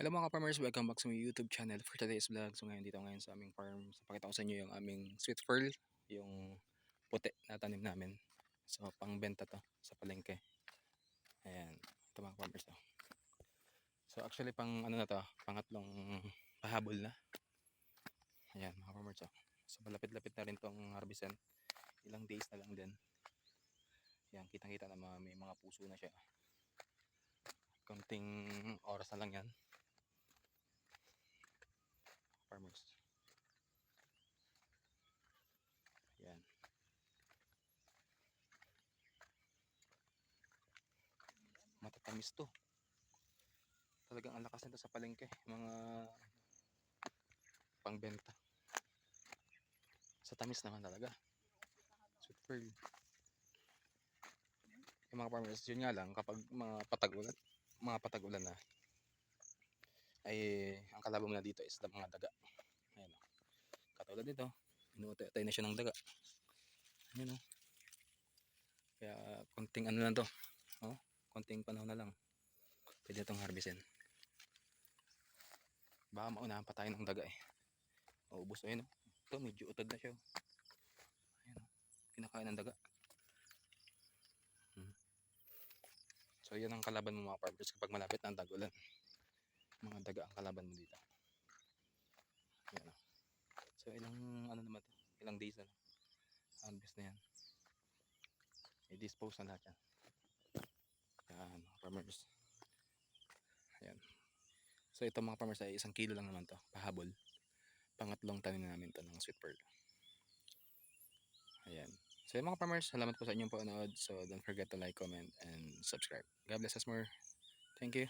Hello mga farmers, welcome back sa my YouTube channel for today's vlog. So ngayon dito ngayon sa aming farm, so pakita ko sa inyo yung aming sweet pearl, yung puti na tanim namin. So pangbenta to sa palengke. Ayan, ito mga farmers to. So actually pang ano na to, pangatlong pahabol na. Ayan mga farmers to. So malapit-lapit na rin tong harvestan. Ilang days na lang din. Ayan, kitang-kita na may mga puso na siya. Konting oras na lang yan. Farmers. Yan. Matatamis to. Talagang ang lakas nito sa palengke. Mga pangbenta. Sa tamis naman talaga. Sweet pearl. Yung mga farmers, yun nga lang, kapag mga patag-ulan, mga patag-ulan na, ay ang kalaban mo na dito is mga daga. Ayan o. Katulad nito, inuutay na siya ng daga. Ayan o. Kaya konting ano lang to. Oh, konting panahon na lang. Pwede itong harvestin. Baka maunahan pa tayo ng daga eh. Maubos ayun o. Ito medyo utad na siya. oh. Ayan o. Kinakain ng daga. Hmm. So yan ang kalaban mo mga farmers kapag malapit na ang mga daga ang kalaban mo dito. Yan o. So ilang ano naman? Ilang days na. Harvest na yan. I-dispose na lahat yan. Yan mga farmers. Ayan. So ito mga farmers ay isang kilo lang naman to. Pahabol. Pangatlong tanim na namin to ng sweet pearl. Ayan. So mga farmers, salamat po sa inyong panonood. So don't forget to like, comment, and subscribe. God bless us more. Thank you.